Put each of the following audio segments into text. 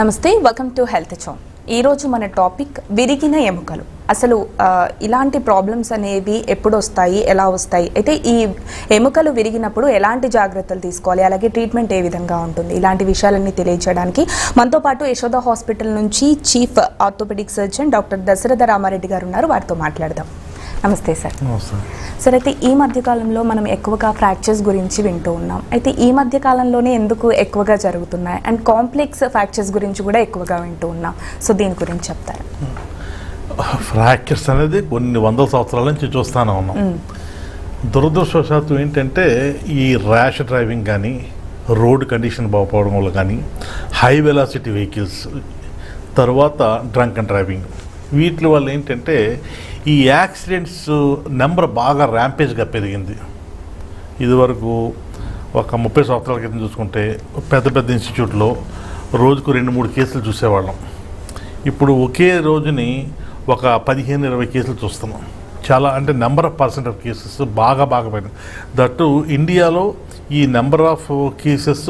నమస్తే welcome to health చోన్ ఈరోజు మన టాపిక్ విరిగిన ఎముకలు. అసలు ఇలాంటి ప్రాబ్లమ్స్ అనేవి ఎప్పుడు వస్తాయి ఎలా వస్తాయి? అయితే ఈ ఎముకలు విరిగినప్పుడు ఎలాంటి జాగ్రత్తలు తీసుకోవాలి? అలాగే ట్రీట్మెంట్ ఏ విధంగా ఉంటుంది? ఇలాంటి విషయాలన్నీ తెలియజేయడానికి మనతో పాటు యశోద హాస్పిటల్ నుంచి chief orthopaedic surgeon doctor Dasaratha Ramareddy garu ఉన్నారు. వారితో మాట్లాడదాం. నమస్తే సార్. సార్ అయితే ఈ మధ్య కాలంలో మనం ఎక్కువగా ఫ్రాక్చర్స్ గురించి వింటూ ఉన్నాం. అయితే ఈ మధ్య కాలంలోనే ఎందుకు ఎక్కువగా జరుగుతున్నాయి? అండ్ కాంప్లెక్స్ ఫ్రాక్చర్స్ గురించి కూడా ఎక్కువగా వింటూ ఉన్నాం. సో దీని గురించి చెప్తారా? ఫ్రాక్చర్స్ అనేది కొన్ని వందల సంవత్సరాల నుంచి చూస్తానే ఉన్నాం. దురదృష్టవశాత్తు ఏంటంటే ఈ ర్యాష్ డ్రైవింగ్ కానీ రోడ్ కండిషన్ బాగుపోవడం వల్ల కానీ హై వెలాసిటీ వెహికల్స్ తర్వాత డ్రంక్ అండ్ డ్రైవింగ్ వీటి వల్ల ఏంటంటే ఈ యాక్సిడెంట్స్ నెంబర్ బాగా ర్యాంపేజ్గా పెరిగింది. ఇదివరకు ఒక ముప్పై సంవత్సరాల క్రితం చూసుకుంటే పెద్ద పెద్ద ఇన్స్టిట్యూట్లో రోజుకు రెండు మూడు కేసులు చూసేవాళ్ళం. ఇప్పుడు ఒకే రోజుని ఒక పదిహేను ఇరవై కేసులు చూస్తున్నాం చాలా అంటే number of percent of cases బాగా బాగా పోయినాయి దట్టు ఇండియాలో ఈ నెంబర్ ఆఫ్ కేసెస్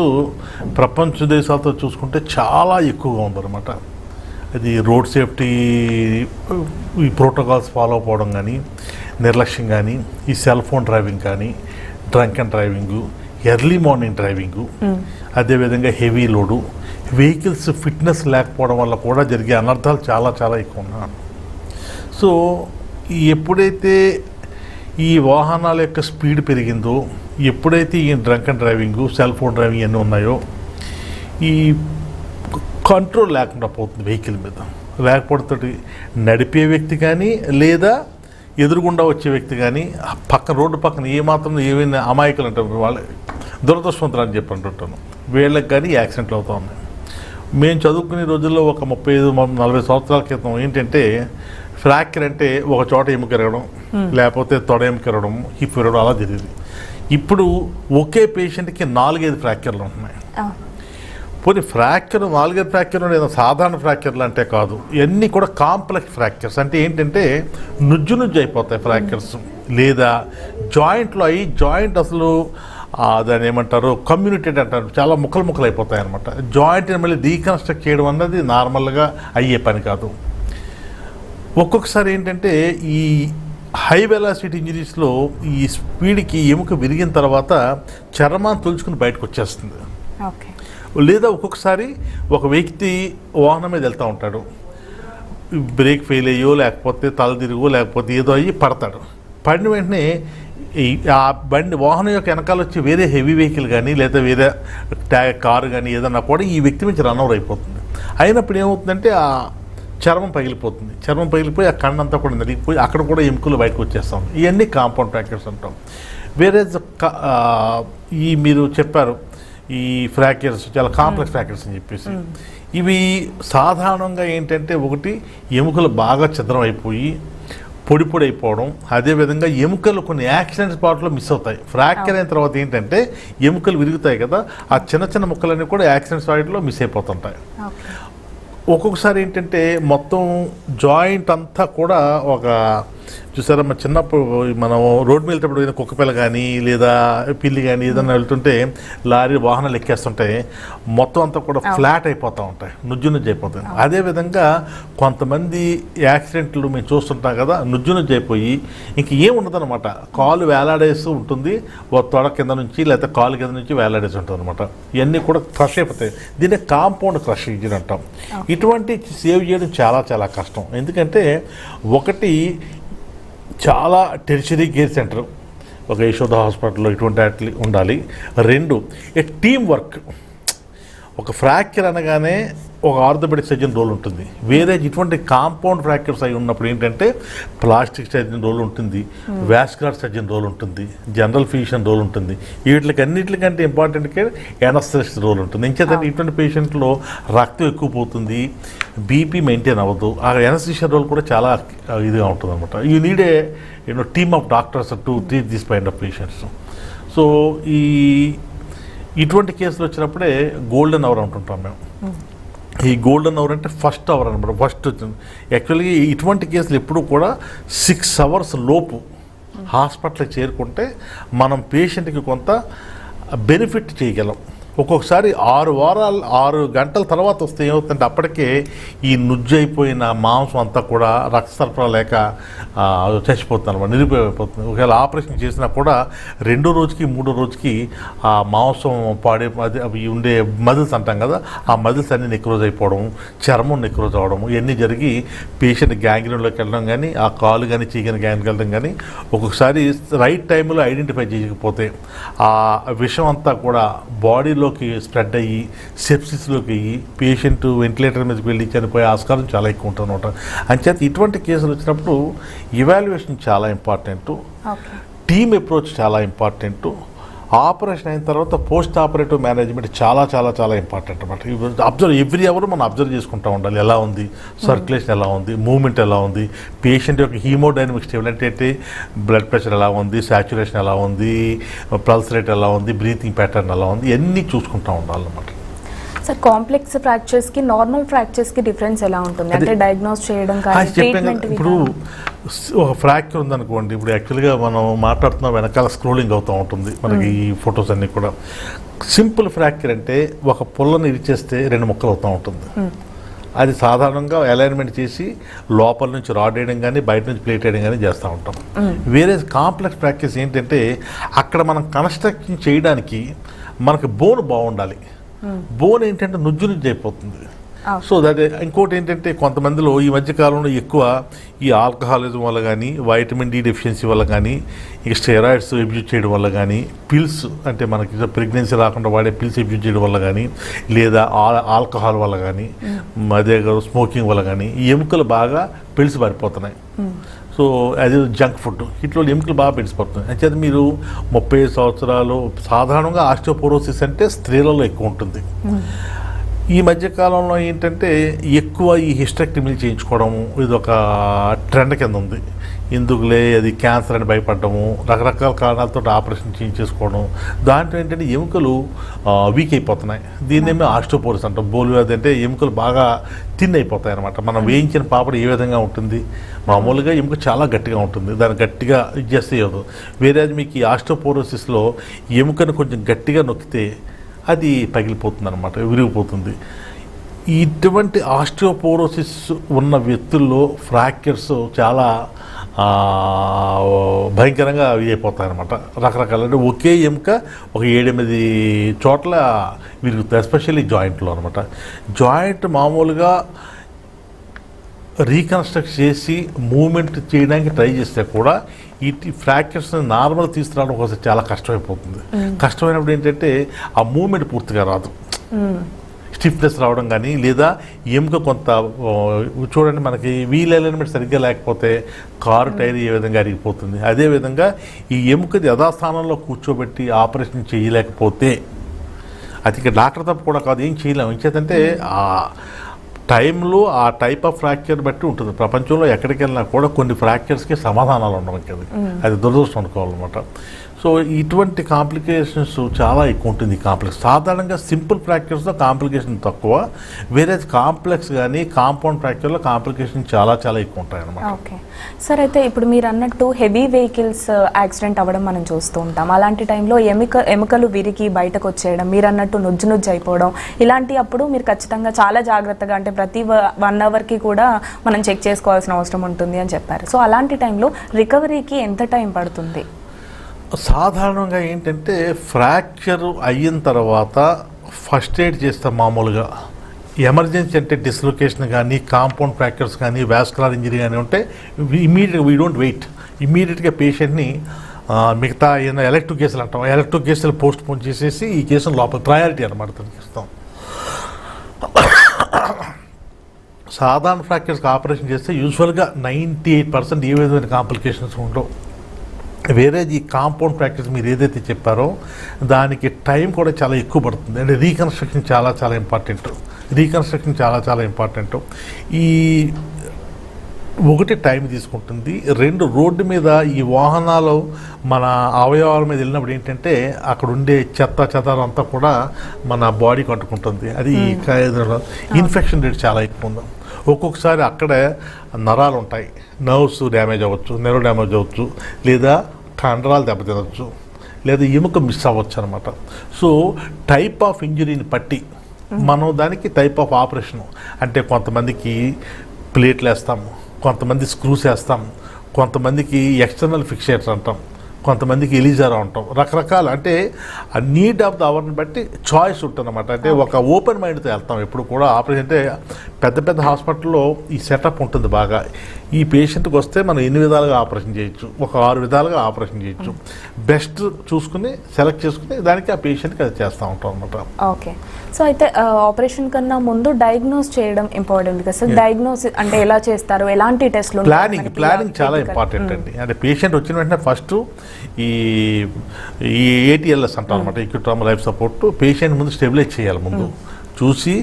ప్రపంచ దేశాలతో చూసుకుంటే చాలా ఎక్కువగా ఉందన్నమాట. అది రోడ్ సేఫ్టీ ఈ ప్రోటోకాల్స్ ఫాలో అవ్వడం కానీ నిర్లక్ష్యం కానీ ఈ సెల్ ఫోన్ డ్రైవింగ్ కానీ drunk and driving early morning driving అదేవిధంగా హెవీ లోడు వెహికల్స్ ఫిట్నెస్ లేకపోవడం వల్ల కూడా జరిగే అనర్థాలు చాలా చాలా ఎక్కువ ఉన్నాయి. సో ఎప్పుడైతే ఈ వాహనాల యొక్క స్పీడ్ పెరిగిందో ఎప్పుడైతే ఈ drunk and driving cell phone driving అన్నీ ఉన్నాయో ఈ కంట్రోల్ లేకుండా పోతుంది వెహికల్ మీద. లేకపోతే నడిపే వ్యక్తి కానీ లేదా ఎదురుగుండా వచ్చే వ్యక్తి కానీ ఆ పక్క రోడ్డు పక్కన ఏమాత్రం ఏమైనా అమాయకులు అంటారు వాళ్ళ దురదృష్టవంతులు అని చెప్పి అంటుంటాను. వీళ్ళకి కానీ యాక్సిడెంట్లు అవుతూ ఉన్నాయి. మేము చదువుకునే రోజుల్లో ఒక ముప్పై ఐదు నలభై సంవత్సరాల క్రితం ఏంటంటే ఫ్రాక్చర్ అంటే ఒక చోట ఎముక ఎరగడం లేకపోతే తొడ ఎముక ఎరగడం హిప్ ఎరగడం అలా జరిగింది. ఇప్పుడు ఒకే పేషెంట్కి నాలుగైదు ఫ్రాక్చర్లు ఉంటున్నాయి. పోనీ ఫ్రాక్చర్ నాలుగైదు ఫ్రాక్చర్ లేదా సాధారణ ఫ్రాక్చర్లు అంటే కాదు. ఇవన్నీ కూడా కాంప్లెక్స్ ఫ్రాక్చర్స్. అంటే ఏంటంటే నుజ్జు నుజ్జు అయిపోతాయి ఫ్రాక్చర్స్. లేదా జాయింట్లో అయ్యి జాయింట్ అసలు దాన్ని ఏమంటారు కమ్యూనిటెడ్ అంటారు. చాలా ముక్కలు ముక్కలు అయిపోతాయి అనమాట జాయింట్ని మళ్ళీ డీకన్స్ట్రక్ట్ చేయడం అన్నది నార్మల్గా అయ్యే పని కాదు. ఒక్కొక్కసారి ఏంటంటే ఈ హై వెలాసిటీ ఇంజరీస్లో ఈ స్పీడ్కి ఎముక విరిగిన తర్వాత చర్మాన్ని తులుచుకుని బయటకు వచ్చేస్తుంది. ఓకే. లేదా ఒక్కొక్కసారి ఒక వ్యక్తి వాహనం మీద వెళ్తూ ఉంటాడు. బ్రేక్ ఫెయిల్ అయ్యో లేకపోతే తల తిరుగో లేకపోతే ఏదో అయ్యి పడతాడు. పడిన వెంటనే ఈ ఆ బండి వాహనం యొక్క వెనకాల వచ్చి వేరే హెవీ వెహికల్ కానీ లేదా వేరే ట్యా కారు కానీ ఏదన్నా కూడా ఈ వ్యక్తి నుంచి రన్అవర్ అయిపోతుంది. అయినప్పుడు ఏమవుతుందంటే ఆ చర్మం పగిలిపోతుంది. చర్మం పగిలిపోయి ఆ కన్నంతా కూడా నలిగిపోయి అక్కడ కూడా ఎముకలు బయటకు వచ్చేస్తాం ఇవన్నీ కాంపౌండ్ ఫ్రాక్చర్స్ అంటాం. వేరే ఈ మీరు చెప్పారు ఈ ఫ్రాక్చర్స్ చాలా కాంప్లెక్స్ ఫ్రాక్చర్స్ అని చెప్పేసి. ఇవి సాధారణంగా ఏంటంటే ఒకటి ఎముకలు బాగా ఛిద్రం అయిపోయి పొడి పొడి అయిపోవడం. అదేవిధంగా ఎముకలు కొన్ని యాక్సిడెంట్ స్పాట్లో మిస్ అవుతాయి. ఫ్రాక్చర్ అయిన తర్వాత ఏంటంటే ఎముకలు విరుగుతాయి కదా ఆ చిన్న చిన్న ముక్కలన్నీ కూడా యాక్సిడెంట్ స్పాట్లో మిస్ అయిపోతుంటాయి. ఒక్కొక్కసారి ఏంటంటే మొత్తం జాయింట్ అంతా కూడా ఒక చూసారా మన చిన్నప్పుడు మనం రోడ్డు మీద వెళ్తేప్పుడు ఏదైనా కుక్కపిల్ల కానీ లేదా పిల్లి కానీ ఏదైనా వెళ్తుంటే లారీ వాహనాలు ఎక్కేస్తుంటే మొత్తం అంతా కూడా ఫ్లాట్ అయిపోతూ ఉంటాయి. నుజ్జు నుజ్జు అయిపోతాయి. అదేవిధంగా కొంతమంది యాక్సిడెంట్లు మేము చూస్తుంటాం కదా నుజ్జు నుజ్జు అయిపోయి ఇంక ఏం ఉండదన్నమాట. కాలు వేలాడేస్తూ ఉంటుంది. ఓ తొడ కింద నుంచి లేకపోతే కాలు కింద నుంచి వేలాడేసి ఉంటుంది అనమాట ఇవన్నీ కూడా క్రష్ అయిపోతాయి. దీన్ని కాంపౌండ్ క్రష్ ఇంజిన్ అంటాం. ఇటువంటి సేవ్ చేయడం చాలా చాలా కష్టం. ఎందుకంటే ఒకటి చాలా టెరిషరీ కేర్ సెంటర్ ఒక యశోద హాస్పిటల్లో ఇటువంటి ఉండాలి. రెండు ఏ టీం వర్క్ ఒక ఫ్రాక్చర్ అనగానే ఒక ఆర్థోపెడిక్ సర్జన్ రోల్ ఉంటుంది. వేరే ఇటువంటి కాంపౌండ్ ఫ్రాక్చర్స్ అయి ఉన్నప్పుడు ఏంటంటే ప్లాస్టిక్ సర్జన్ రోల్ ఉంటుంది వాస్కులర్ సర్జన్ రోల్ ఉంటుంది జనరల్ ఫిజిషియన్ రోల్ ఉంటుంది. వీటికి అన్నిటికంటే ఇంపార్టెంట్ కేర్ ఎనస్థెసిస్ట్ రోల్ ఉంటుంది. ఇంకేదంటే ఇటువంటి పేషెంట్లో రక్తం ఎక్కువ పోతుంది బీపీ మెయింటైన్ అవ్వదు. ఆ ఎనస్థిషియన్ రోల్ కూడా చాలా ఇదిగా ఉంటుంది అనమాట you need a you know team of doctors to treat this kind of patients so ఈ ఇటువంటి కేసులు వచ్చినప్పుడే గోల్డెన్ అవర్ అంటుంటాం మేము. ఈ గోల్డెన్ అవర్ అంటే ఫస్ట్ అవర్ అనమాట ఫస్ట్ వచ్చింది. యాక్చువల్గా ఇటువంటి కేసులు ఎప్పుడు కూడా సిక్స్ అవర్స్ లోపు హాస్పిటల్కి చేరుకుంటే మనం పేషెంట్కి కొంత బెనిఫిట్ చేయగలం. ఒక్కొక్కసారి ఆరు వారాలు ఆరు గంటల తర్వాత వస్తే ఏమవుతుందంటే అప్పటికే ఈ నుజ్జు అయిపోయిన మాంసం అంతా కూడా రక్త సరఫరా లేక చచ్చిపోతుంది అనమాట నిరుపయోగపోతుంది ఒకవేళ ఆపరేషన్ చేసినా కూడా రెండో రోజుకి మూడో రోజుకి ఆ మాంసం పాడే అది అవి ఉండే మజిల్స్ అంటాం కదా ఆ మజిల్స్ అన్నీ నెక్రోజ్ అయిపోవడం చర్మం నెక్రోజ్ అవ్వడం ఇవన్నీ జరిగి పేషెంట్ గ్యాంగ్రీన్లోకి వెళ్ళడం కానీ ఆ కాలు కానీ చీకని గ్యాంగ్కి వెళ్ళడం కానీ ఒక్కొక్కసారి రైట్ టైంలో ఐడెంటిఫై చేయకపోతే ఆ విషం అంతా కూడా బాడీలో బాడీలోకి స్ప్రెడ్ అయ్యి సెప్సిస్లోకి అయ్యి పేషెంట్ వెంటిలేటర్ మీదకి వెళ్ళి చనిపోయే ఆస్కారం చాలా ఎక్కువ ఉంటుంది అనమాట. అంచేత ఇటువంటి కేసులు వచ్చినప్పుడు ఇవాల్యుయేషన్ చాలా ఇంపార్టెంట్ టీమ్ అప్రోచ్ చాలా ఇంపార్టెంట్ ఆపరేషన్ అయిన తర్వాత పోస్ట్ ఆపరేటివ్ మేనేజ్మెంట్ చాలా చాలా చాలా ఇంపార్టెంట్ అనమాట అబ్జర్వ్ ఎవ్రీ అవర్ మనం అబ్జర్వ్ చేసుకుంటూ ఉండాలి. ఎలా ఉంది? సర్క్యులేషన్ ఎలా ఉంది? మూమెంట్ ఎలా ఉంది? పేషెంట్ యొక్క హీమోడైనమిక్ స్టేబుల్ అంటే బ్లడ్ ప్రెషర్ ఎలా ఉంది? సాచురేషన్ ఎలా ఉంది? పల్స్ రేట్ ఎలా ఉంది? బ్రీతింగ్ ప్యాటర్న్ ఎలా ఉంది? ఇవన్నీ చూసుకుంటూ ఉండాలన్నమాట. సార్ కాంప్లెక్స్ ఫ్రాక్చర్స్కి నార్మల్ ఫ్రాక్చర్స్కి డిఫరెన్స్ ఎలా ఉంటుంది? అంటే డయాగ్నోస్ చేయడం కానీ ట్రీట్మెంట్ ఇప్పుడు ఫ్రాక్చర్ ఉందనుకోండి ఇప్పుడు యాక్చువల్గా మనం మాట్లాడుతున్న వెనకాల స్క్రోలింగ్ అవుతూ ఉంటుంది మనకి ఈ ఫొటోస్ అన్నీ కూడా. సింపుల్ ఫ్రాక్చర్ అంటే ఒక పుల్లని ఇరిచేస్తే రెండు ముక్కలు అవుతూ ఉంటుంది. అది సాధారణంగా అలైన్మెంట్ చేసి లోపల నుంచి రాడ్ వేయడం కానీ బయట నుంచి ప్లేట్ వేయడం కానీ చేస్తూ ఉంటాం. వేరే కాంప్లెక్స్ ప్రాక్టీస్ ఏంటంటే అక్కడ మనం కన్స్ట్రక్షన్ చేయడానికి మనకు బోన్ బాగుండాలి. బోన్ ఏంటంటే నుజ్జు నుజ్జు అయిపోతుంది. సో దట్ ఇంకోటి ఏంటంటే కొంతమందిలో ఈ మధ్య కాలంలో ఎక్కువ ఈ ఆల్కహాలిజం వల్ల కానీ వైటమిన్ డి డెఫిషియన్సీ వల్ల కానీ ఇక స్టెరాయిడ్స్ అబ్యూజ్ చేయడం వల్ల కానీ పిల్స్ అంటే మనకి ప్రెగ్నెన్సీ రాకుండా వాడే పిల్స్ అబ్యూజ్ చేయడం వల్ల కానీ లేదా ఆల్కహాల్ వల్ల కానీ అదే స్మోకింగ్ వల్ల కానీ ఈ ఎముకలు బాగా పిల్స్ పారిపోతున్నాయి. సో అది జంక్ ఫుడ్ ఇట్లో ఎముకలు బాగా పెంచిపోతున్నాయి. అంచేత మీరు ముప్పై సంవత్సరాలు సాధారణంగా ఆస్టియోపోరోసిస్ అంటే స్త్రీలలో ఎక్కువ ఉంటుంది. ఈ మధ్యకాలంలో ఏంటంటే ఎక్కువ ఈ హిస్టెక్టమీలు చేయించుకోవడం ఇది ఒక ట్రెండ్ కింద ఉంది. ఎందుకులే అది క్యాన్సర్ అని భయపడము రకరకాల కారణాలతో ఆపరేషన్ చేయించేసుకోవడం దాంట్లో ఏంటంటే ఎముకలు వీక్ అయిపోతున్నాయి. దీన్నేమో ఆస్టోపోరిస్ అంటాం. బోలు వ్యాధి అంటే ఎముకలు బాగా తిన్ అయిపోతాయి అనమాట మనం వేయించిన పాపడు ఏ విధంగా ఉంటుంది? మామూలుగా ఎముక చాలా గట్టిగా ఉంటుంది. దాన్ని గట్టిగా ఇవ్వదు వేరే మీకు ఈ ఆస్టోపోరోసిస్లో ఎముకను కొంచెం గట్టిగా నొక్కితే అది పగిలిపోతుంది అనమాట విరిగిపోతుంది. ఇటువంటి ఆస్టియోపోరోసిస్ ఉన్న వ్యక్తుల్లో ఫ్రాక్చర్స్ చాలా భయంకరంగా అయిపోతాయి అనమాట రకరకాల అంటే ఒకే ఎముక ఒక ఏడెనిమిది చోట్ల విరుగుతాయి ఎస్పెషల్లీ జాయింట్లో అనమాట జాయింట్ మామూలుగా రీకన్స్ట్రక్ట్ చేసి మూమెంట్ చేయడానికి ట్రై చేస్తే కూడా ఈ ఫ్రాక్చర్స్ నార్మల్ తీసుకురావడం ఒకసారి చాలా కష్టమైపోతుంది. కష్టమైనప్పుడు ఏంటంటే ఆ మూమెంట్ పూర్తిగా రాదు. స్టిఫ్నెస్ రావడం కానీ లేదా ఎముక కొంత చూడండి మనకి వీల్ అలైన్మెంట్ సరిగ్గా లేకపోతే కారు టైర్ ఏ విధంగా అరిగిపోతుంది. అదేవిధంగా ఈ ఎముకది యథాస్థానంలో కూర్చోబెట్టి ఆపరేషన్ చేయలేకపోతే అది ఇక డాక్టర్ తప్పు కూడా కాదు ఏం చేయలేము ఇంకేతంటే ఆ టైంలో ఆ టైప్ ఆఫ్ ఫ్రాక్చర్ బట్టి ఉంటుంది. ప్రపంచంలో ఎక్కడికి వెళ్ళినా కూడా కొన్ని ఫ్రాక్చర్స్కి సమాధానాలు ఉండవు ఇంక అది. అది దురదృష్టం అనుకోవాలన్నమాట. సో ఇటువంటి కాంప్లికేషన్స్ చాలా ఎక్కువ ఉంటుంది కాంప్లెక్స్. సాధారణంగా సింపుల్ ఫ్రాక్చర్స్లో కాంప్లికేషన్ తక్కువ వేరే కాంప్లెక్స్ కానీ కాంపౌండ్ ఫ్రాక్చర్లో కాంప్లికేషన్ చాలా చాలా ఎక్కువ ఉంటాయి అనమాట ఓకే. సార్ అయితే ఇప్పుడు మీరు అన్నట్టు హెవీ వెహికల్స్ uh, యాక్సిడెంట్ అవ్వడం మనం చూస్తూ ఉంటాం. అలాంటి టైంలో ఎముక ఎముకలు విరిగి బయటకు వచ్చేయడం మీరు అన్నట్టు నుజ్జు నుజ్జు అయిపోవడం ఇలాంటి అప్పుడు మీరు ఖచ్చితంగా చాలా జాగ్రత్తగా అంటే ప్రతి వన్ అవర్కి కూడా మనం చెక్ చేసుకోవాల్సిన అవసరం ఉంటుంది అని చెప్పారు. సో అలాంటి టైంలో రికవరీకి ఎంత టైం పడుతుంది? సాధారణంగా ఏంటంటే ఫ్రాక్చర్ అయిన తర్వాత ఫస్ట్ ఎయిడ్ చేస్తాం మామూలుగా. ఎమర్జెన్సీ అంటే డిస్లొకేషన్ కానీ కాంపౌండ్ ఫ్రాక్చర్స్ కానీ వ్యాస్కులర్ ఇంజరీ కానీ ఉంటే ఇమీడియట్గా వీ డోంట్ వెయిట్. ఇమీడియట్గా పేషెంట్ని మిగతా ఏదైనా ఎలక్ట్రిక్ కేసులు అంటాం ఎలక్ట్రిక్ కేసులు పోస్ట్ పోన్ చేసేసి ఈ కేసును లోపల ప్రయారిటీ అనమాట దానికి ఇస్తాం. సాధారణ ఫ్రాక్చర్స్కి ఆపరేషన్ చేస్తే యూజువల్గా నైంటీ ఎయిట్ పర్సెంట్ ఏ విధమైన కాంప్లికేషన్స్ ఉండవు. వేరే ఈ కాంపౌండ్ ప్రాక్టీస్ మీరు ఏదైతే చెప్పారో దానికి టైం కూడా చాలా ఎక్కువ పడుతుంది. అంటే రీకన్స్ట్రక్షన్ చాలా చాలా ఇంపార్టెంట్. రీకన్స్ట్రక్షన్ చాలా చాలా ఇంపార్టెంట్. ఈ ఒకటి టైం తీసుకుంటుంది. రెండు రోడ్డు మీద ఈ వాహనాలు మన అవయవాల మీద వెళ్ళినప్పుడు ఏంటంటే అక్కడ ఉండే చెత్త చెదారం అంతా కూడా మన బాడీకి అంటుకుంటుంది అది ఇన్ఫెక్షన్ రేట్ చాలా ఎక్కువ ఉంది. ఒక్కొక్కసారి అక్కడే నరాలు ఉంటాయి. నర్వ్స్ డ్యామేజ్ అవ్వచ్చు నెర్వ్ డ్యామేజ్ అవ్వచ్చు లేదా కండరాలు దెబ్బతినవచ్చు లేదా ఎముక మిస్ అవ్వచ్చు అనమాట సో టైప్ ఆఫ్ ఇంజరీని బట్టి మనం దానికి టైప్ ఆఫ్ ఆపరేషన్ అంటే కొంతమందికి ప్లేట్లు వేస్తాము కొంతమంది స్క్రూస్ వేస్తాము కొంతమందికి ఎక్స్టర్నల్ ఫిక్సేటర్ అంటాం కొంతమందికి ఎలిజారా ఉంటాం రకరకాల అంటే ఆ నీడ్ ఆఫ్ ద అవర్ని బట్టి చాయిస్ ఉంటుందన్నమాట. అంటే ఒక ఓపెన్ మైండ్తో వెళ్తాం. ఎప్పుడు కూడా ఆపరేషన్ అంటే పెద్ద పెద్ద హాస్పిటల్లో ఈ సెటప్ ఉంటుంది బాగా. ఈ పేషెంట్కి వస్తే మనం ఎన్ని విధాలుగా ఆపరేషన్ చేయొచ్చు? ఒక ఆరు విధాలుగా ఆపరేషన్ చేయొచ్చు. బెస్ట్ చూసుకుని సెలెక్ట్ చేసుకుని దానికి ఆ పేషెంట్కి అది చేస్తూ ఉంటాం అనమాట ఓకే. సో అయితే ఆపరేషన్ కన్నా ముందు డయాగ్నోస్ చేయడం ఇంపార్టెంట్ కదా? సార్ డయాగ్నోస్ అంటే ఎలా చేస్తారు? ఎలాంటి టెస్ట్లు ప్లానింగ్? ప్లానింగ్ చాలా. ఇంపార్టెంట్ అండి. అంటే పేషెంట్ వచ్చిన వెంటనే ఫస్ట్ ఈ ఈ ఏటీఎల్ఎస్ అంటాం అనమాట ఈక్విట్రామ్ లైఫ్ సపోర్ట్ పేషెంట్ ముందు స్టెబిలైజ్ చేయాలి ముందు. చూసి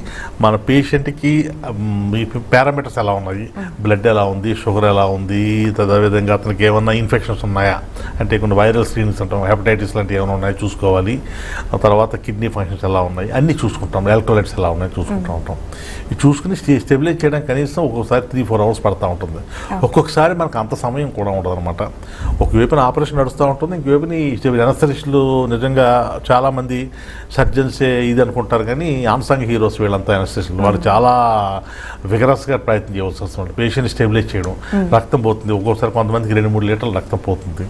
మన పేషెంట్కి పారామీటర్స్ ఎలా ఉన్నాయి? బ్లడ్ ఎలా ఉంది? షుగర్ ఎలా ఉంది? అదేవిధంగా అతనికి ఏమన్నా ఇన్ఫెక్షన్స్ ఉన్నాయా? అంటే కొన్ని వైరల్ స్క్రీన్స్ అంటాం హెపటైటిస్ లాంటివి ఏమైనా ఉన్నాయో చూసుకోవాలి. ఆ తర్వాత కిడ్నీ ఫంక్షన్స్ ఎలా ఉన్నాయి? అన్నీ చూసుకుంటాం ఎలక్ట్రోలైట్స్ ఎలా ఉన్నాయో చూసుకుంటూ ఉంటాం. ఇది చూసుకుని స్టే స్టెబిలైజ్ చేయడానికి కనీసం ఒక్కొక్కసారి త్రీ ఫోర్ అవర్స్ పడతా ఉంటుంది. ఒక్కొక్కసారి మనకు అంత సమయం కూడా ఉండదు అనమాట ఒకవైపున ఆపరేషన్ నడుస్తూ ఉంటుంది ఇంకోవైపున ఈ ఎనస్థరిస్టులు నిజంగా చాలామంది సర్జన్సే ఇది అనుకుంటారు కానీ ఆన్సాంగ్ హీరోస్ వీళ్ళంతా ఎనస్థరిస్టులు వాళ్ళు చాలా విగరస్గా ప్రయత్నం చేయవలసి వస్తుంది. పేషెంట్ స్టెబిలైజ్ చేయడం రక్తం పోతుంది. ఒక్కొక్కసారి కొంతమందికి రెండు మూడు లీటర్లు రక్తం పోతుంది.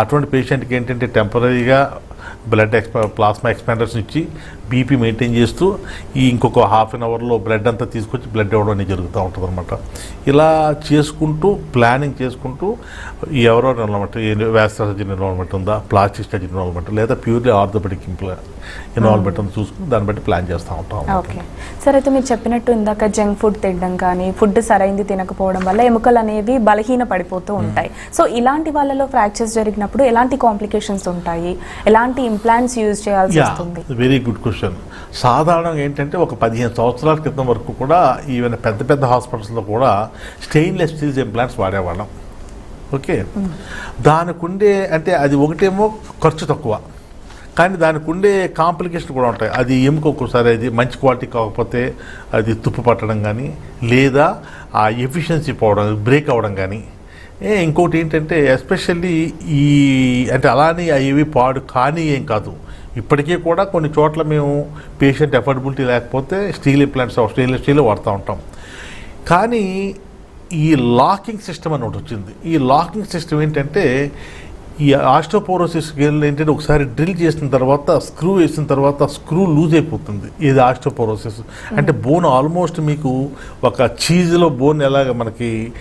అటువంటి పేషెంట్కి ఏంటంటే టెంపరీగా బ్లడ్ ఎక్స్ప ప్లాస్మా ఎక్స్పాండర్స్ ఇచ్చి బీపీ మెయింటైన్ చేస్తూ ఈ ఇంకొక హాఫ్ అన్ అవర్లో బ్లడ్ అంతా తీసుకొచ్చి బ్లడ్ ఇవ్వడం అనేది జరుగుతూ ఉంటుంది అనమాట ఇలా చేసుకుంటూ ప్లానింగ్ చేసుకుంటూ ఎవరో ఇన్వాల్వ్మెంట్ వ్యాస్ సర్జన్ ఇన్వాల్వ్మెంట్ ఉందా ప్లాస్టిక్ సర్జన్ ఇన్వాల్వ్మెంట్ లేదా ప్యూర్లీ ఆర్థోపెడిక్ ఇన్వాల్వ్మెంట్ ఉందా చూసుకుని దాన్ని బట్టి ప్లాన్ చేస్తూ ఉంటాం. ఓకే. సార్ అయితే మీరు చెప్పినట్టు ఇందాక జంక్ ఫుడ్ తినడం కానీ ఫుడ్ సరైంది తినకపోవడం వల్ల ఎముకలు అనేవి బలహీన పడిపోతూ ఉంటాయి. సో ఇలాంటి వాళ్ళలో ఫ్రాక్చర్స్ జరిగినప్పుడు ఎలాంటి కాంప్లికేషన్స్ ఉంటాయి? ఎలాంటి ఇంప్లాంట్స్ యూజ్ చేయాల్సి వస్తుంది? Very good question. సాధారణంగా ఏంటంటే ఒక పదిహేను సంవత్సరాల క్రితం వరకు కూడా ఈవెన్ పెద్ద పెద్ద హాస్పిటల్స్లో కూడా స్టెయిన్లెస్ స్టీల్స్ ఇంప్లాంట్స్ వాడేవాళ్ళం. ఓకే? దానికి ఉండే అంటే అది ఒకటేమో ఖర్చు తక్కువ. కానీ దానికి ఉండే కాంప్లికేషన్ కూడా ఉంటాయి. అది ఎముక ఒక్కోసారి అది మంచి క్వాలిటీ కాకపోతే అది తుప్పు పట్టడం కానీ లేదా ఆ ఎఫిషియన్సీ పోవడం బ్రేక్ అవ్వడం కానీ ఇంకోటి ఏంటంటే ఎస్పెషల్లీ ఈ అంటే అలానే అవి పాడు కానీ ఏం కాదు. ఇప్పటికీ కూడా కొన్ని చోట్ల మేము పేషెంట్ అఫోర్డబిలిటీ లేకపోతే స్టీల్ ఇంప్లాంట్స్ స్టీల్ స్టీల్ వాడుతూ ఉంటాం. కానీ ఈ లాకింగ్ సిస్టమ్ అని ఒకటి వచ్చింది. ఈ లాకింగ్ సిస్టమ్ ఏంటంటే ఈ ఆస్టోపోరోసిస్ ఏంటంటే ఒకసారి డ్రిల్ చేసిన తర్వాత స్క్రూ వేసిన తర్వాత స్క్రూ లూజ్ అయిపోతుంది. ఇది ఆస్టోపోరోసిస్ అంటే బోన్ ఆల్మోస్ట్ మీకు ఒక చీజ్లో బోన్ ఎలాగ మనకి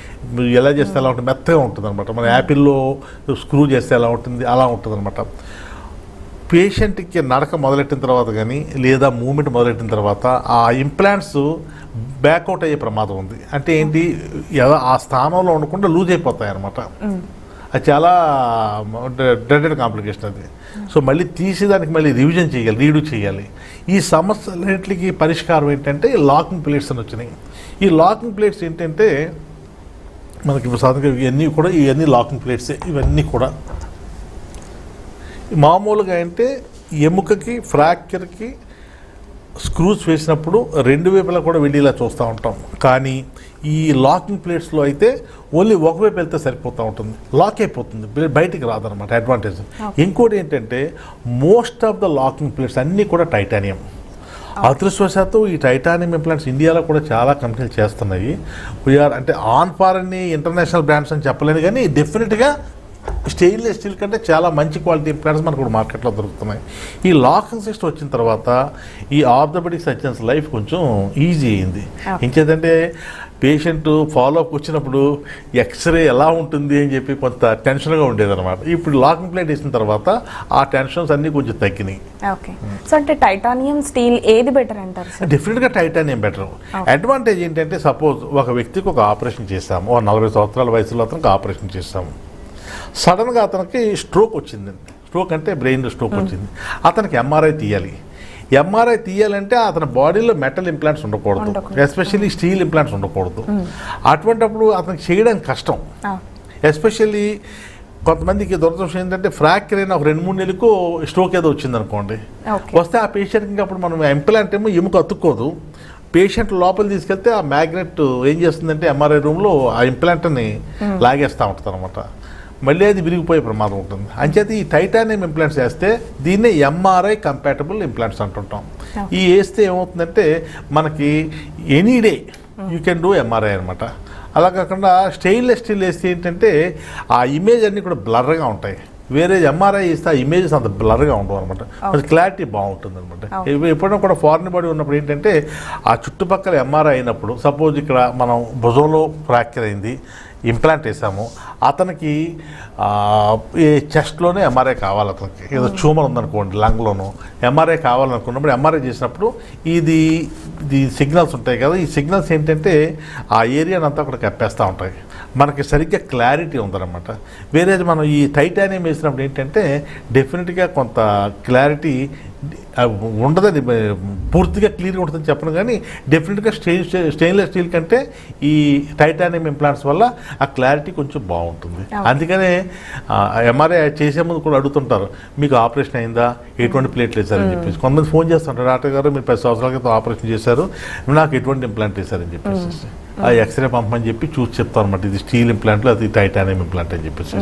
ఎలా చేస్తే ఎలా ఉంటుంది? మెత్తగా ఉంటుంది అనమాట మన యాపిల్లో స్క్రూ చేస్తే ఎలా ఉంటుంది? అలా ఉంటుంది అనమాట పేషెంట్కి నడక మొదలెట్టిన తర్వాత కానీ లేదా మూమెంట్ మొదలెట్టిన తర్వాత ఆ ఇంప్లాంట్స్ బ్యాక్అవుట్ అయ్యే ప్రమాదం ఉంది. అంటే ఏంటి? ఆ స్థానంలో ఉండకుండా లూజ్ అయిపోతాయి అనమాట అది చాలా డెడెడ్ కాంప్లికేషన్ అది. సో మళ్ళీ తీసి దానికి మళ్ళీ రివిజన్ చేయాలి రీడు చేయాలి. ఈ సమస్యలన్నింటికి పరిష్కారం ఏంటంటే ఈ లాకింగ్ ప్లేట్స్ అని వచ్చినాయి. ఈ లాకింగ్ ప్లేట్స్ ఏంటంటే మనకి ఇప్పుడు సాధారణంగా ఇవన్నీ కూడా ఇవన్నీ లాకింగ్ ప్లేట్సే ఇవన్నీ కూడా. మామూలుగా అంటే ఎముకకి ఫ్రాక్చర్కి స్క్రూస్ వేసినప్పుడు రెండు వైపులా కూడా వెళ్ళేలా చూస్తూ ఉంటాం. కానీ ఈ లాకింగ్ ప్లేట్స్లో అయితే ఓన్లీ ఒకవైపు వెళ్తే సరిపోతూ ఉంటుంది. లాక్ అయిపోతుంది. బయటికి రాదనమాట అడ్వాంటేజ్ ఇంకోటి ఏంటంటే most of the locking plates అన్నీ కూడా టైటానియం అదృష్టవశాత్తు ఈ టైటానియం ఇంప్లాంట్స్ ఇండియాలో కూడా చాలా కంపెనీలు చేస్తున్నాయి. వీఆర్ అంటే ఆన్ ఫారెన్ ఇంటర్నేషనల్ బ్రాండ్స్ అని చెప్పలేను కానీ డెఫినెట్గా స్టెయిన్లెస్ స్టీల్ కంటే చాలా మంచి క్వాలిటీ ఇంప్లాంట్స్ మనకు కూడా మార్కెట్లో దొరుకుతున్నాయి. ఈ లాకింగ్ సిస్టమ్ వచ్చిన తర్వాత ఈ ఆర్థోపెడిక్ సర్జన్స్ లైఫ్ కొంచెం ఈజీ అయింది. ఇంకేదంటే పేషెంట్ ఫాలోఅప్ వచ్చినప్పుడు ఎక్స్రే ఎలా ఉంటుంది అని చెప్పి కొంత టెన్షన్గా ఉండేదన్నమాట. ఇప్పుడు లాకింగ్ ప్లేట్ వేసిన తర్వాత ఆ టెన్షన్స్ అన్నీ కొంచెం తగ్గినాయి. ఓకే. సో అంటే టైటానియం స్టీల్ ఏది బెటర్ అంటారు డెఫినెట్గా టైటానియం బెటర్. అడ్వాంటేజ్ ఏంటంటే సపోజ్ ఒక వ్యక్తికి ఒక ఆపరేషన్ చేస్తాము ఒక నలభై సంవత్సరాల వయసులో అతనికి ఆపరేషన్ చేస్తాము సడన్గా అతనికి స్ట్రోక్ వచ్చిందండి స్ట్రోక్ అంటే బ్రెయిన్ స్ట్రోక్ వచ్చింది. అతనికి ఎంఆర్ఐ తీయాలి. ఎంఆర్ఐ తీయాలంటే అతని బాడీలో మెటల్ ఇంప్లాంట్స్ ఉండకూడదు. ఎస్పెషల్లీ స్టీల్ ఇంప్లాంట్స్ ఉండకూడదు. అటువంటప్పుడు అతనికి చేయడానికి కష్టం. ఎస్పెషల్లీ కొంతమందికి దురదృష్టం ఏంటంటే ఫ్రాక్చర్ అయిన ఒక రెండు మూడు నెలలకు స్ట్రోక్ ఏదో వచ్చింది అనుకోండి. వస్తే ఆ పేషెంట్కి అప్పుడు మనం ఇంప్లాంట్ ఏమో ఎముక అతుక్కోదు. పేషెంట్ లోపల తీసుకెళ్తే ఆ మ్యాగ్నెట్ ఏం చేస్తుందంటే ఎంఆర్ఐ రూమ్లో ఆ ఇంప్లాంట్ని లాగేస్తూ ఉంటుంది అనమాట మళ్ళీ అది విరిగిపోయే ప్రమాదం ఉంటుంది. అంచేత ఈ టైటానియం ఇంప్లాంట్స్ వేస్తే దీన్నే ఎంఆర్ఐ కంపాటబుల్ ఇంప్లాంట్స్ అంటుంటాం. ఈ వేస్తే ఏమవుతుందంటే మనకి any day you can do MRI అనమాట అలా కాకుండా స్టెయిన్లెస్ స్టీల్ వేస్తే ఏంటంటే ఆ ఇమేజ్ అన్నీ కూడా బ్లర్గా ఉంటాయి. వేరే ఎంఆర్ఐ ఇస్తే ఆ ఇమేజెస్ అంత బ్లర్గా ఉండవు అనమాట కొంచెం క్లారిటీ బాగుంటుంది అనమాట ఎప్పుడైనా కూడా ఫారిన్ బాడీ ఉన్నప్పుడు ఏంటంటే ఆ చుట్టుపక్కల ఎంఆర్ఐ అయినప్పుడు సపోజ్ ఇక్కడ మనం భుజంలో ఫ్రాక్చర్ అయింది ఇంప్లాంట్ వేసాము అతనికి ఈ చెస్ట్లోనే ఎంఆర్ఐ కావాలి అతనికి. ఏదో ట్యూమర్ ఉందనుకోండి లంగ్లోను ఎంఆర్ఐ కావాలనుకున్నప్పుడు ఎంఆర్ఐ చేసినప్పుడు ఇది ఇది సిగ్నల్స్ ఉంటాయి కదా ఈ సిగ్నల్స్ ఏంటంటే ఆ ఏరియాని అంతా అక్కడ కప్పేస్తూ ఉంటాయి. మనకి సరిగ్గా క్లారిటీ ఉందన్నమాట. వేరేది మనం ఈ టైటానియం వేసినప్పుడు ఏంటంటే డెఫినెట్గా కొంత క్లారిటీ ఉండదని పూర్తిగా క్లియర్గా ఉంటుందని చెప్పను కానీ డెఫినెట్గా స్టెయిన్ స్టెయిన్లెస్ స్టీల్ కంటే ఈ టైటానియం ఇంప్లాంట్స్ వల్ల ఆ క్లారిటీ కొంచెం బాగుంటుంది. అందుకనే ఎంఆర్ఐ చేసే ముందు కూడా అడుగుతుంటారు మీకు ఆపరేషన్ అయిందా? ఎటువంటి ప్లేట్లు వేశారని చెప్పేసి. కొంతమంది ఫోన్ చేస్తుంటారు డాక్టర్ గారు మీరు పది సంవత్సరాల క్రితం ఆపరేషన్ చేశారు నాకు ఎటువంటి ఇంప్లాంట్ వేశారని చెప్పేసి. ఆ ఎక్స్రే పంపమని చెప్పి చూసి చెప్తాను అనమాట ఇది స్టీల్ ఇంప్లాంట్ అది టైటానియం ఇంప్లాంట్ అని చెప్పేసి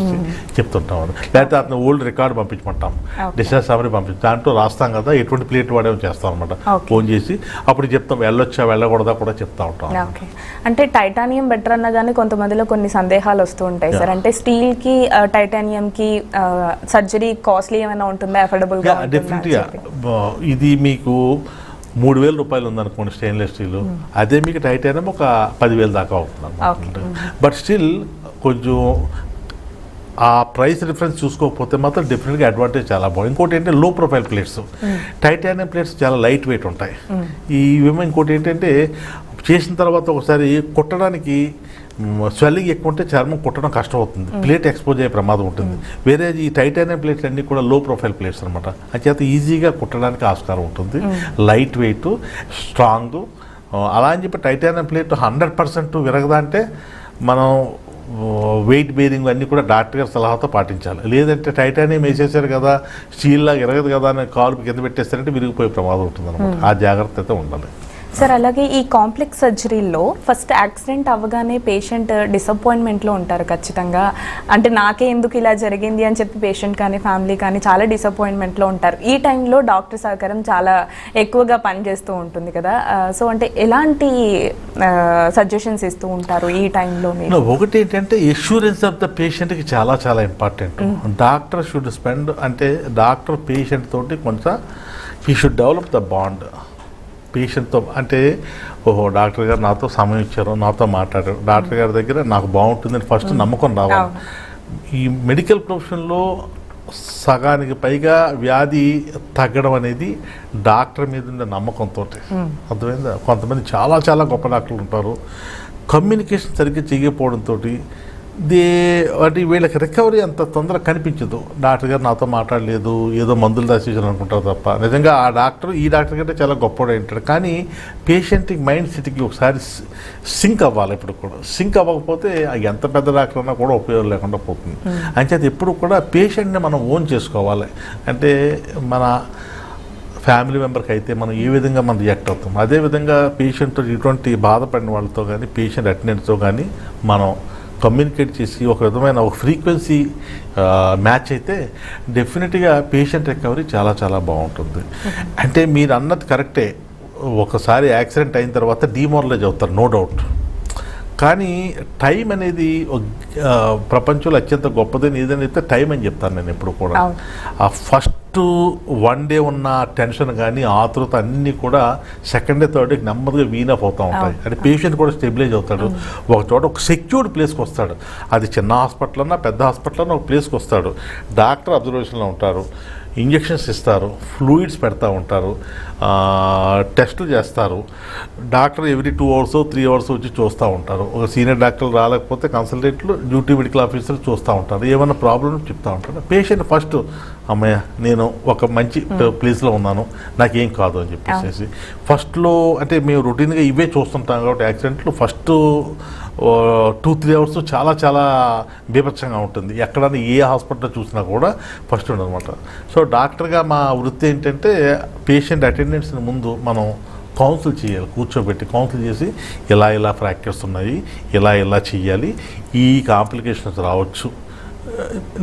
చెప్తుంటాం. లేకపోతే అతను ఓల్డ్ రికార్డ్ పంపించమంటాం. డిశ్చార్జ్ సమరీ పంపించి దాంట్లో రాస్తాం కదా ఎటువంటి ప్లేట్ వాడేమో చేస్తాం అనమాట. ఫోన్ చేసి అప్పుడు చెప్తాం వెళ్ళొచ్చా వెళ్ళకూడదా కూడా చెప్తా ఉంటాం ఓకే. అంటే టైటానియం బెటర్ అన్న కానీ కొంతమందిలో కొన్ని సందేహాలు వస్తూ ఉంటాయి సార్. అంటే స్టీల్కి టైటానియం కి సర్జరీ కాస్ట్లీ ఏమైనా ఉంటుందా? అఫోర్డబుల్గా డెఫినెట్గా. ఇది మీకు మూడు వేల రూపాయలు ఉందనుకోండి స్టెయిన్లెస్ స్టీల్. అదే మీకు టైటానియం ఒక పదివేలు దాకా అవుతుంది. బట్ స్టిల్ కొంచెం ఆ ప్రైస్ రిఫరెన్స్ చూసుకోకపోతే మాత్రం డెఫినెట్గా అడ్వాంటేజ్ చాలా బాగుంది. ఇంకోటి ఏంటంటే low profile plates titanium plates చాలా లైట్ వెయిట్ ఉంటాయి. ఇవేమో ఇంకోటి ఏంటంటే చేసిన తర్వాత ఒకసారి కుట్టడానికి స్వెల్లింగ్ ఎక్కువ ఉంటే చర్మం కుట్టడం కష్టం అవుతుంది ప్లేట్ ఎక్స్పోజ్ అయ్యే ప్రమాదం ఉంటుంది. వేరే ఈ టైటానియం ప్లేట్స్ అన్నీ కూడా లో ప్రొఫైల్ ప్లేట్స్ అనమాట అంచేత ఈజీగా కుట్టడానికి ఆస్కారం ఉంటుంది. లైట్ వెయిట్ స్ట్రాంగ్ అలా అని చెప్పి టైటానియం ప్లేట్ హండ్రెడ్ పర్సెంట్ విరగదా అంటే మనం వెయిట్ బేరింగ్ అన్నీ కూడా డాక్టర్ గారి సలహాతో పాటించాలి. లేదంటే టైటానియం వేసేసారు కదా స్టీల్ లాగా ఎరగదు కదా అని కాలు కింద పెట్టేస్తారంటే విరిగిపోయే ప్రమాదం ఉంటుంది అనమాట ఆ జాగ్రత్త అయితే ఉండాలి. సార్ అలాగే ఈ కాంప్లెక్స్ సర్జరీలో ఫస్ట్ యాక్సిడెంట్ అవ్వగానే పేషెంట్ డిసప్పాయింట్మెంట్లో ఉంటారు ఖచ్చితంగా. అంటే నాకే ఎందుకు ఇలా జరిగింది అని చెప్పి పేషెంట్ కానీ ఫ్యామిలీ కానీ చాలా డిసప్పాయింట్మెంట్లో ఉంటారు. ఈ టైంలో డాక్టర్ సహకారం చాలా ఎక్కువగా పనిచేస్తూ ఉంటుంది కదా. సో అంటే ఎలాంటి సజెషన్స్ ఇస్తూ ఉంటారు ఈ టైంలో ఒకటి ఏంటంటే ఎష్యూరెన్స్ ఆఫ్ ద పేషెంట్కి చాలా చాలా ఇంపార్టెంట్ డాక్టర్ షుడ్ స్పెండ్ అంటే డాక్టర్ పేషెంట్ తోటి కొంచెం he should develop the bond పేషెంట్తో అంటే ఓహో డాక్టర్ గారు నాతో సమయం ఇచ్చారు నాతో మాట్లాడారు. డాక్టర్ గారి దగ్గర నాకు బాగుంటుందని ఫస్ట్ నమ్మకం రావాలి. ఈ మెడికల్ ప్రొఫెషన్లో సగానికి పైగా వ్యాధి తగ్గడం అనేది డాక్టర్ మీద ఉండే నమ్మకంతో అర్థమైందా? కొంతమంది చాలా చాలా గొప్ప డాక్టర్లు ఉంటారు. కమ్యూనికేషన్ సరిగ్గా చేయకపోవడంతో దే వాటి వీళ్ళకి రికవరీ అంత తొందరగా కనిపించదు. డాక్టర్ గారు నాతో మాట్లాడలేదు ఏదో మందులు రాసేసారు అనుకుంటారు తప్ప. నిజంగా ఆ డాక్టర్ ఈ డాక్టర్ కంటే చాలా గొప్పవాడు ఉంటాడు కానీ పేషెంట్కి మైండ్ సెట్కి ఒకసారి సింక్ అవ్వాలి ఇప్పుడు కూడా. సింక్ అవ్వకపోతే ఎంత పెద్ద డాక్టర్ అన్నా కూడా ఉపయోగం లేకుండా పోతుంది. అంచేత ఎప్పుడు కూడా పేషెంట్ని మనం ఓన్ చేసుకోవాలి. అంటే మన ఫ్యామిలీ మెంబర్కి అయితే మనం ఏ విధంగా మనం రియాక్ట్ అవుతాం? అదేవిధంగా పేషెంట్ ఇటువంటి బాధపడిన వాళ్ళతో కానీ పేషెంట్ అటెండెంట్తో కానీ మనం కమ్యూనికేట్ చేసి ఒక విధమైన ఒక ఫ్రీక్వెన్సీ మ్యాచ్ అయితే డెఫినెట్గా పేషెంట్ రికవరీ చాలా చాలా బాగుంటుంది. అంటే మీరు అన్నది కరెక్టే ఒకసారి యాక్సిడెంట్ అయిన తర్వాత డిమోరలైజ్ అవుతారు నో డౌట్ కానీ టైం అనేది ప్రపంచంలో అత్యంత గొప్పదని ఏదైనా అయితే టైం అని చెప్తాను నేను ఎప్పుడు కూడా. ఆ ఫస్ట్ వన్ డే ఉన్న టెన్షన్ కానీ ఆతృత అన్నీ కూడా సెకండ్ డే థర్డ్ డేకి నెమ్మదిగా వీన్ అప్ అవుతూ ఉంటాయి. అంటే పేషెంట్ కూడా స్టెబిలైజ్ అవుతాడు. ఒక చోట ఒక సెక్యూర్డ్ ప్లేస్కి వస్తాడు. అది చిన్న హాస్పిటల్ అన్నా పెద్ద హాస్పిటల్ అన్నా ఒక ప్లేస్కి వస్తాడు. డాక్టర్ అబ్జర్వేషన్లో ఉంటారు. ఇంజెక్షన్స్ ఇస్తారు. ఫ్లూయిడ్స్ పెడతా ఉంటారు. టెస్టులు చేస్తారు. Doctor every two hours three hours వచ్చి చూస్తూ ఉంటారు. ఒక సీనియర్ డాక్టర్లు రాలేకపోతే కన్సల్టెంట్లు డ్యూటీ మెడికల్ ఆఫీసర్ చూస్తూ ఉంటారు. ఏమైనా ప్రాబ్లమ్ చెప్తా ఉంటారు. పేషెంట్ ఫస్ట్ అమ్మయ్య నేను ఒక మంచి ప్లేస్లో ఉన్నాను. నాకేం కాదు అని చెప్పేసి ఫస్ట్లో అంటే మేము రొటీన్గా ఇవే చూస్తుంటాం కాబట్టి యాక్సిడెంట్లు ఫస్ట్ టూ త్రీ అవర్స్ చాలా చాలా బీభత్సంగా ఉంటుంది. ఎక్కడైనా ఏ హాస్పిటల్ చూసినా కూడా ఫస్ట్ ఉండదన్నమాట. సో డాక్టర్గా మా వృత్తి ఏంటంటే పేషెంట్ అటెండెన్స్ని ముందు మనం కౌన్సిల్ చేయాలి కూర్చోబెట్టి కౌన్సిల్ చేసి ఇలా ఇలా ఫ్రాక్చర్స్ ఉన్నాయి ఇలా ఇలా చేయాలి ఈ కాంప్లికేషన్స్ రావచ్చు.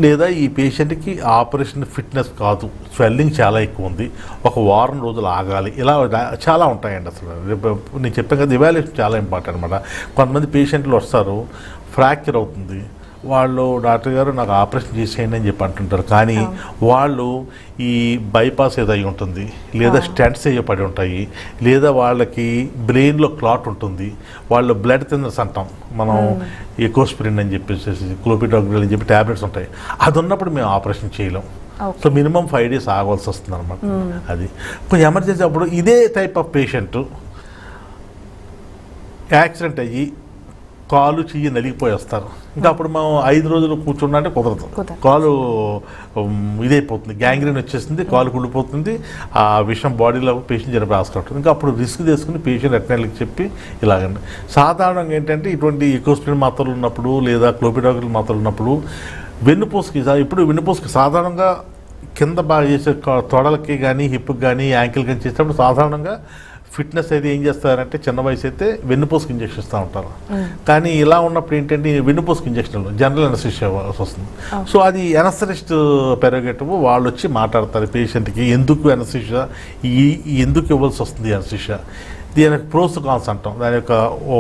లేదా ఈ పేషెంట్కి ఆపరేషన్ ఫిట్నెస్ కాదు స్వెల్లింగ్ చాలా ఎక్కువ ఉంది ఒక వారం రోజులు ఆగాలి ఇలా చాలా ఉంటాయండి అసలు. రేపు నేను చెప్పాను కదా ఇవాల్యుయేషన్ చాలా ఇంపార్టెంట్ అనమాట కొంతమంది పేషెంట్లు వస్తారు ఫ్రాక్చర్ అవుతుంది వాళ్ళు డాక్టర్ గారు నాకు ఆపరేషన్ చేసేయండి అని చెప్పి అంటుంటారు. కానీ వాళ్ళు ఈ బైపాస్ ఏదో అయి ఉంటుంది లేదా స్టెంట్స్ వేయబడి ఉంటాయి లేదా వాళ్ళకి బ్రెయిన్లో క్లాట్ ఉంటుంది వాళ్ళు బ్లడ్ థిన్నర్స్ అంటాం. మనం ఎకోస్పిరిన్ అని చెప్పేసి క్లోపిడాగ్రిల్ అని చెప్పి ట్యాబ్లెట్స్ ఉంటాయి. అది ఉన్నప్పుడు మేము ఆపరేషన్ చేయలేం. సో మినిమం ఫైవ్ డేస్ ఆగవలసి వస్తుంది అనమాట అది. కొంచెం ఎమర్జెన్సీ అప్పుడు ఇదే టైప్ ఆఫ్ పేషెంట్ యాక్సిడెంట్ అయ్యి కాలు చెయ్యి నలిగిపోయి వస్తారు. ఇంకా అప్పుడు మనం ఐదు రోజులు కూర్చున్నా అంటే కుదరదు. కాలు ఇదైపోతుంది. గ్యాంగ్రీన్ వచ్చేసింది కాలు కుళ్ళిపోతుంది ఆ విషయం బాడీలో పేషెంట్ జరిపి ఆసుకుంటుంది ఇంకా అప్పుడు రిస్క్ తీసుకుని పేషెంట్ అటెండర్కి చెప్పి ఇలాగండి. సాధారణంగా ఏంటంటే ఇటువంటి ఈకోస్పిన్ మాత్రలు ఉన్నప్పుడు లేదా క్లోపిడాగిల్ మాత్రలు ఉన్నప్పుడు వెన్నుపూసకి ఇప్పుడు వెన్నుపూసకి సాధారణంగా కింద బాగా చేసే తొడలకి కానీ హిప్కి కానీ యాంకిల్ కానీ చేసేటప్పుడు సాధారణంగా ఫిట్నెస్ అయితే ఏం చేస్తారంటే చిన్న వయసు అయితే వెన్నుపూసకి ఇంజెక్షన్ ఇస్తూ ఉంటారు. కానీ ఇలా ఉన్నప్పుడు ఏంటంటే వెన్నుపూసకి ఇంజెక్షన్ జనరల్ ఎనస్థిషియా వస్తుంది. సో అది ఎనస్థరిస్ట్ పెరగేటప్పుడు వాళ్ళు వచ్చి మాట్లాడతారు. పేషెంట్కి ఎందుకు ఎనస్థిషియా ఈ ఎందుకు ఇవ్వాల్సి వస్తుంది ఎనస్థిషియా దీనికి ప్రోస్ కాన్స్ అంటాం. దాని యొక్క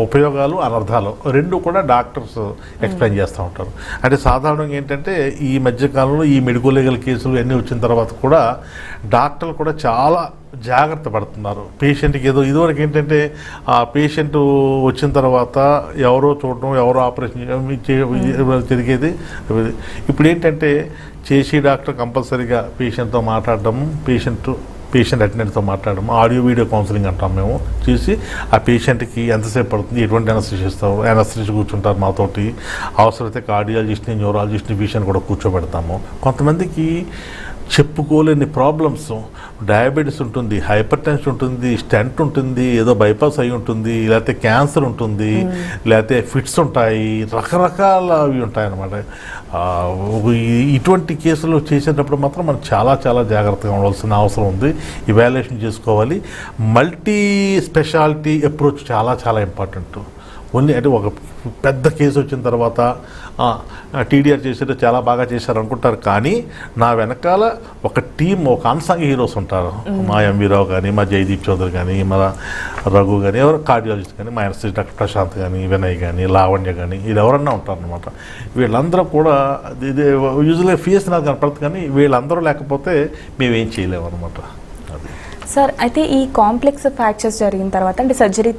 ఉపయోగాలు అనర్థాలు రెండు కూడా డాక్టర్స్ ఎక్స్ప్లెయిన్ చేస్తూ ఉంటారు. అంటే సాధారణంగా ఏంటంటే ఈ మధ్యకాలంలో ఈ మెడికల్ లీగల్ కేసులు అన్నీ వచ్చిన తర్వాత కూడా డాక్టర్లు కూడా చాలా జాగ్రత్త పడుతున్నారు. పేషెంట్కి ఏదో ఇదివరకు ఏంటంటే ఆ పేషెంట్ వచ్చిన తర్వాత ఎవరో చూడటం ఎవరో ఆపరేషన్ చే- జరిగేది ఇప్పుడు ఏంటంటే చేసి డాక్టర్ కంపల్సరీగా పేషెంట్తో మాట్లాడడం పేషెంట్ పేషెంట్ అటెండెంట్తో మాట్లాడడం ఆడియో వీడియో కౌన్సిలింగ్ అంటాం మేము. చూసి ఆ పేషెంట్కి ఎంతసేపు పడుతుంది ఎటువంటి ఎనస్థిష్ ఇస్తాము ఎనస్థిష్ కూర్చుంటారు మాతోటి. అవసరమైతే కార్డియాలజిస్ట్ని న్యూరాలజిస్ట్ని పేషెంట్ కూడా కూర్చోబెడతాము. కొంతమందికి చెప్పుకోలేని ప్రాబ్లమ్స్ డయాబెటీస్ ఉంటుంది హైపర్ టెన్షన్ ఉంటుంది స్టెంట్ ఉంటుంది ఏదో బైపాస్ అయి ఉంటుంది లేకపోతే క్యాన్సర్ ఉంటుంది లేకపోతే ఫిట్స్ ఉంటాయి రకరకాల అవి ఉంటాయి అన్నమాట ఇటువంటి కేసులు చేసేటప్పుడు మాత్రం మనం చాలా చాలా జాగ్రత్తగా ఉండవలసిన అవసరం ఉంది. ఇవాల్యుయేషన్ చేసుకోవాలి. మల్టీ స్పెషాలిటీ అప్రోచ్ చాలా చాలా ఇంపార్టెంట్ ఓన్లీ అంటే ఒక పెద్ద కేసు వచ్చిన తర్వాత టీడీఆర్ చేసేది చాలా బాగా చేశారు అనుకుంటారు కానీ నా వెనకాల ఒక టీం ఒక అన్సాంగ్ హీరోస్ ఉంటారు. మా ఎంవి రావు కానీ మా జయదీప్ చౌదరి కానీ మా రఘు కానీ ఎవరు కార్డియాలజిస్ట్ కానీ మా ఎన్ఎస్సీ డాక్టర్ ప్రశాంత్ కానీ వినయ్ కానీ లావణ్య కానీ వీళ్ళు ఎవరన్నా ఉంటారు అనమాట వీళ్ళందరూ కూడా ఇది యూజువల్గా ఫీస్ నాకు కనపడుతుంది కానీ వీళ్ళందరూ లేకపోతే మేమేం చేయలేము అనమాట సార్ అయితే ఈ కాంప్లెక్స్ ఫ్రాక్చర్స్ జరిగిన తర్వాత అంటే సర్జరీ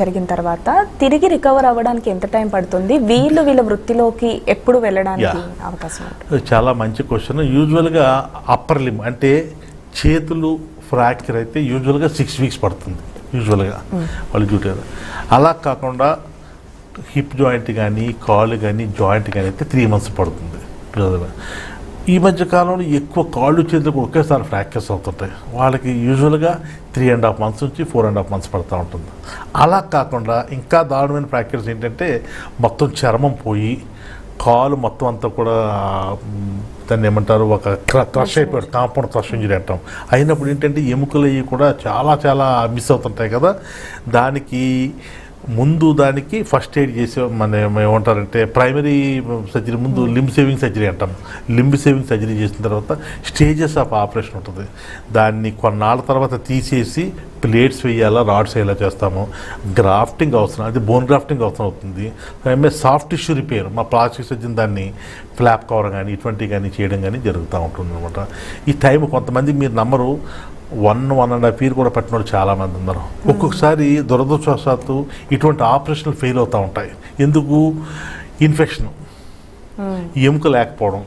జరిగిన తర్వాత తిరిగి రికవర్ అవ్వడానికి ఎంత టైం పడుతుంది? వీళ్ళు వీళ్ళ వృత్తిలోకి ఎప్పుడు వెళ్ళడానికి. అవకాశం చాలా మంచి క్వశ్చన్. యూజువల్గా అప్పర్ లిమ్ అంటే చేతులు ఫ్రాక్చర్ అయితే యూజువల్గా సిక్స్ వీక్స్ పడుతుంది యూజువల్గా వాళ్ళు చూడారు అలా కాకుండా హిప్ జాయింట్ కానీ కాళ్ళు కానీ జాయింట్ కానీ అయితే త్రీ మంత్స్ పడుతుంది. ఈ మధ్య కాలంలో ఎక్కువ కాళ్ళు చేతులకు ఒకేసారి ఫ్రాక్చర్స్ అవుతుంటాయి. వాళ్ళకి యూజువల్గా త్రీ అండ్ హాఫ్ మంత్స్ నుంచి ఫోర్ అండ్ హాఫ్ మంత్స్ పడుతూ ఉంటుంది. అలా కాకుండా ఇంకా దారుణమైన ఫ్రాక్చర్స్ ఏంటంటే మొత్తం చర్మం పోయి కాలు మొత్తం అంతా కూడా దాన్ని ఏమంటారు ఒక క్రష్ అయిపోయాడు కాంపౌండ్ క్రష్ ఇంజరీ అంటాం. అయినప్పుడు ఏంటంటే ఎముకలు అవి కూడా చాలా చాలా మిస్ అవుతుంటాయి కదా. దానికి ముందు దానికి ఫస్ట్ ఎయిడ్ చేసే మన ఏమంటారంటే ప్రైమరీ సర్జరీ ముందు లింబ్ సేవింగ్ సర్జరీ అంటాం. లింబ్ సేవింగ్ సర్జరీ చేసిన తర్వాత స్టేజెస్ ఆఫ్ ఆపరేషన్ ఉంటుంది. దాన్ని కొన్నాళ్ళ తర్వాత తీసేసి ప్లేట్స్ వేయాలా రాడ్స్ వేయాలా చేస్తాము. గ్రాఫ్టింగ్ అవసరం అది బోన్ గ్రాఫ్టింగ్ అవసరం అవుతుంది. ఎంఏ సాఫ్ట్ టిష్యూ రిపేర్ మా ప్లాస్టిక్ సర్జన్ దాన్ని ఫ్లాప్ కవర్ కానీ ఇటువంటివి కానీ చేయడం కానీ జరుగుతూ ఉంటుంది అనమాట ఈ టైం కొంతమంది మీరు నమ్మరు one one and half year కూడా పట్టిన వాళ్ళు చాలామంది ఉన్నారు. ఒక్కొక్కసారి దురదృష్టవశాత్తు ఇటువంటి ఆపరేషన్లు ఫెయిల్ అవుతూ ఉంటాయి. ఎందుకు? ఇన్ఫెక్షన్. ఎముక లేకపోవడం.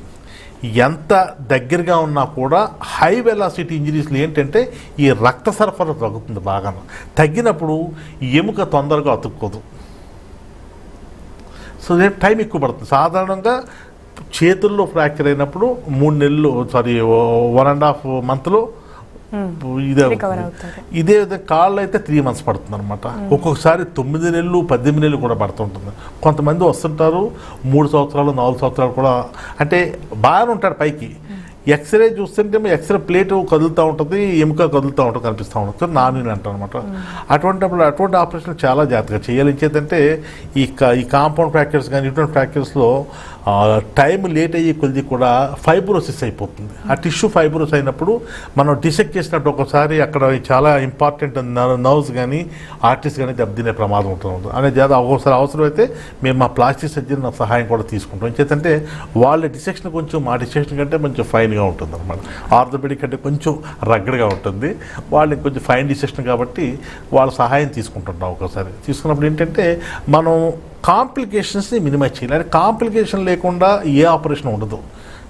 ఎంత దగ్గరగా ఉన్నా కూడా హై వెలాసిటీ ఇంజరీస్లు ఏంటంటే ఈ రక్త సరఫరా తగ్గుతుంది బాగా తగ్గినప్పుడు ఎముక తొందరగా అతుక్కోదు. సో రేపు టైం ఎక్కువ పడుతుంది. సాధారణంగా చేతుల్లో ఫ్రాక్చర్ అయినప్పుడు మూడు నెలలు సారీ వన్ అండ్ హాఫ్ మంత్లో ఇదే అవుతుంది. అవుతారు. ఇదే విధంగా కాళ్ళు అయితే త్రీ మంత్స్ పడుతుంది అనమాట ఒక్కొక్కసారి తొమ్మిది నెలలు పద్దెనిమిది నెలలు కూడా పడుతుంటుంది. కొంతమంది వస్తుంటారు మూడు సంవత్సరాలు నాలుగు సంవత్సరాలు కూడా అంటే బాగానే ఉంటాడు పైకి. ఎక్స్రే చూస్తుంటే ఎక్స్రే ప్లేట్ కదులుతూ ఉంటుంది ఎముక కదులుతూ ఉంటుంది కనిపిస్తూ ఉంటుంది. నాని అంటారు అనమాట అటువంటిప్పుడు అటువంటి ఆపరేషన్ చాలా జాగ్రత్తగా చేయాలి. చేతంటే ఈ ఈ కాంపౌండ్ ఫ్రాక్చర్స్ కానీ ఇటువంటి ఫ్రాక్చర్స్లో టైం లేట్ అయ్యే కొద్ది కూడా ఫైబ్రోసిస్ అయిపోతుంది. ఆ టిష్యూ ఫైబ్రోస్ అయినప్పుడు మనం డిసెక్ట్ చేసినప్పుడు ఒకసారి అక్కడ చాలా ఇంపార్టెంట్ నర్వ్స్ కానీ ఆర్టిస్ట్ కానీ దెబ్బతినే ప్రమాదం ఉంటుంది. అనే జాత ఒకసారి అవసరమైతే మేము మా ప్లాస్టిక్ సర్జన్ సహాయం కూడా తీసుకుంటాం. ఎందుకంటే వాళ్ళ డిసెక్షన్ కొంచెం మా డిసెక్షన్ కంటే కొంచెం ఫైన్గా ఉంటుంది అనమాట ఆర్థోపెడిక్ అంటే కొంచెం రగ్గడగా ఉంటుంది. వాళ్ళకి కొంచెం ఫైన్ డిసెక్షన్ కాబట్టి వాళ్ళ సహాయం తీసుకుంటుంటాం ఒకసారి. తీసుకున్నప్పుడు ఏంటంటే మనం కాంప్లికేషన్స్ని మినిమైజ్ చేయాలి. అంటే కాంప్లికేషన్ లేకుండా ఏ ఆపరేషన్ ఉండదు.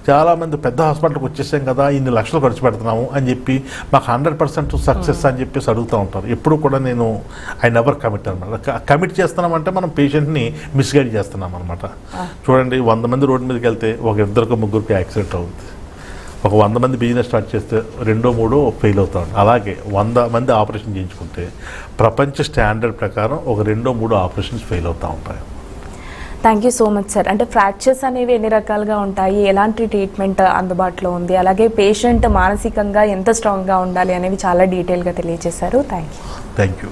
చాలామంది పెద్ద హాస్పిటల్కి వచ్చేసాం కదా ఇన్ని లక్షలు ఖర్చు పెడుతున్నాము అని చెప్పి మాకు హండ్రెడ్ పర్సెంట్ సక్సెస్ అని చెప్పేసి అడుగుతూ ఉంటారు. ఎప్పుడు కూడా నేను ఐ నెవర్ కమిట్ అనమాట. కమిట్ చేస్తున్నామంటే మనం పేషెంట్ని మిస్గైడ్ చేస్తున్నాం అనమాట చూడండి వంద మంది రోడ్డు మీదకి వెళ్తే ఒక ఇద్దరికి ముగ్గురికి యాక్సిడెంట్ అవుతుంది ఒక వంద మంది బిజినెస్ స్టార్ట్ చేస్తే రెండో మూడో ఫెయిల్ అవుతాం అలాగే వంద మంది ఆపరేషన్ చేయించుకుంటే ప్రపంచ స్టాండర్డ్ ప్రకారం ఒక రెండో మూడో ఆపరేషన్స్ ఫెయిల్ అవుతూ ఉంటాయి. Thank you so much sir అంటే ఫ్రాక్చర్స్ అనేవి ఎన్ని రకాలుగా ఉంటాయి? ఎలాంటి ట్రీట్మెంట్ అందుబాటులో ఉంది? అలాగే పేషెంట్ మానసికంగా ఎంత స్ట్రాంగ్గా ఉండాలి అనేవి చాలా డీటెయిల్గా తెలియజేశారు. Thank you thank you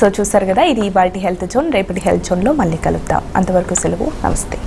so చూసారు కదా ఇది ఇవాళ హెల్త్ జోన్ రేపటి హెల్త్ జోన్లో మళ్ళీ కలుద్దాం. అంతవరకు సెలవు. నమస్తే.